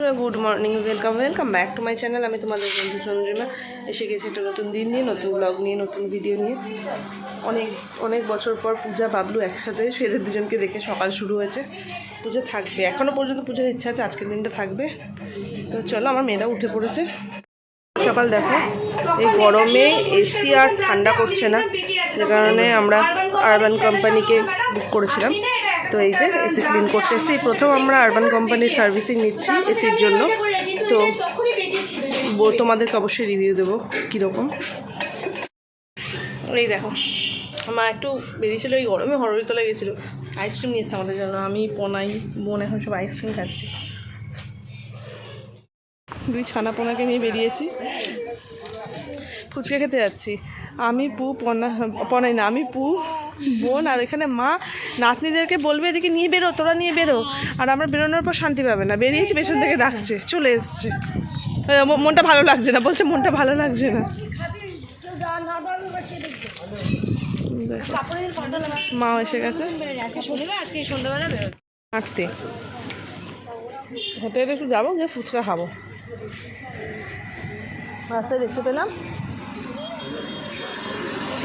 Good morning welcome welcome back to my channel আমি তোমাদের বন্ধু চন্দ্রিমা এসে গেছি একটা নতুন দিন নিয়ে, নতুন ব্লগ নিয়ে, নতুন ভিডিও নিয়ে। অনেক অনেক বছর পর পূজা, বাবলু একসাথে সেদের দুজনকে দেখে সকাল শুরু হয়েছে। পুজো থাকবে। এখনও পর্যন্ত পুজোর ইচ্ছা আছে, আজকের দিনটা থাকবে। তো চলো, আমার মেয়েরা উঠে পড়েছে। সকাল দেখো, এই গরমে এসি আর ঠান্ডা করছে না। যে কারণে আমরা আরবান কোম্পানিকে বুক করেছিলাম। তো এই যে এসি ক্লিন করতে এসেছি প্রথম আমরা আরবান কোম্পানির সার্ভিসিং নিচ্ছি এসির জন্য। তো তোমাদেরকে অবশ্যই রিভিউ দেবো কীরকম। এই দেখো, আমার একটু বেরিয়েছিল এই গরমে হরড়িতলা গেছিল। আইসক্রিম নিয়ে এসছে আমাদের জন্য। আমি, পনাই, বোন এখন সব আইসক্রিম খাচ্ছি। দুই ছানা পোনাকে নিয়ে বেরিয়েছি। ফুচকা খেতে যাচ্ছি। আমি, পু, পনা, পনাই না, আমি, পু বোন, আর এখানে মা নাতনিদেরকে বলবে, এদিকে নিয়ে বেরো, তোরা নিয়ে বেরো। আর আমরা বেরোনোর পর শান্তি পাবে না। বেরিয়েছি, পেছন থেকে ডাকছে, চলে এসছে। মনটা ভালো লাগছে না, বলছে মনটা ভালো লাগছে না। মা এসে গেছে। হাঁটতে। হেঁটে হেঁটে একটু যাব, গিয়ে ফুচকা খাব। রাস্তায় দেখতে পেলাম।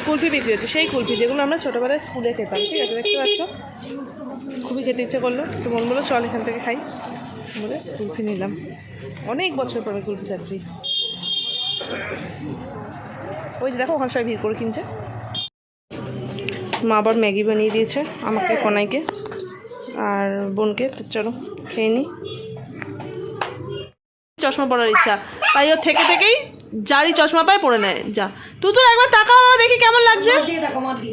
কুলফি বিক্রি হচ্ছে, সেই কুলফি যেগুলো আমরা ছোটোবেলায় স্কুলে খেতাম, ঠিক আছে, দেখতে পাচ্ছ? খুবই খেতে ইচ্ছে করল, তো মন বলল চল এখান থেকে খাই। বলে কুলফি নিলাম। অনেক বছর পর কুলফি খাচ্ছি। ওই যে দেখো, ওখানে সবাই ভিড় করে কিনছে। মা আবার ম্যাগি বানিয়ে দিয়েছে আমাকে, কনাইকে আর বোনকে। তো চলো, খেয়ে নিই চশমা পরার ইচ্ছা। তাই ওর থেকে থেকেই যারই চশমা পায় পরে নেয়। যা। তুই তো একবার টাকা দেখি কেমন লাগছে।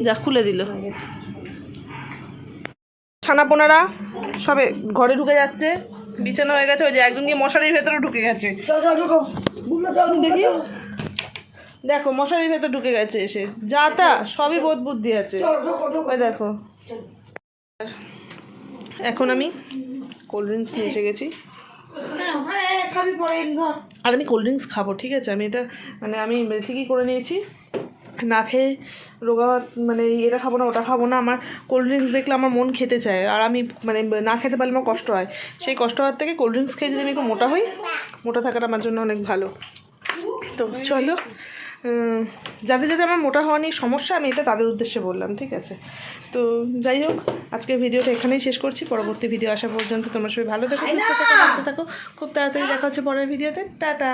যা খুলে দিল। ছানা পোনারা সবে ঘরে ঢুকে যাচ্ছে। বিছানা হয়ে গেছে ওই যে একজন গিয়ে মশারির ভেতরে ঢুকে গেছে। দেখি। দেখো মশারির ভেতর ঢুকে গেছে এসে। যা তা সবই বোধ বুদ্ধি আছে। ওই দেখো। এখন আমি কোল্ড ড্রিঙ্কস নিয়ে এসে গেছি। আর আমি কোল্ড ড্রিঙ্কস খাব, ঠিক আছে? আমি এটা মানে আমি ঠিকই করে নিয়েছি। না খেয়ে রোগা মানে এটা খাব না, ওটা খাব না। আমার কোল্ড ড্রিঙ্কস দেখলে আমার মন খেতে চায়। আর আমি মানে না খেতে পারলে আমার কষ্ট হয়। সেই কষ্ট হওয়ার থেকে কোল্ড ড্রিঙ্কস খেয়ে যদি আমি একটু মোটা হই, মোটা থাকাটা আমার জন্য অনেক ভালো। তো চলো যাদের যাদের আমার মোটা হওয়া নিয়ে সমস্যা আমি এটা তাদের উদ্দেশ্যে বললাম ঠিক আছে? তো যাই হোক আজকের ভিডিওটা এখানেই শেষ করছি। পরবর্তী ভিডিও আসা পর্যন্ত তোমার সবাই ভালো থাকো সুস্থ থাকো ভালো থাকো। খুব তাড়াতাড়ি দেখা হচ্ছে পরের ভিডিওতে। টাটা!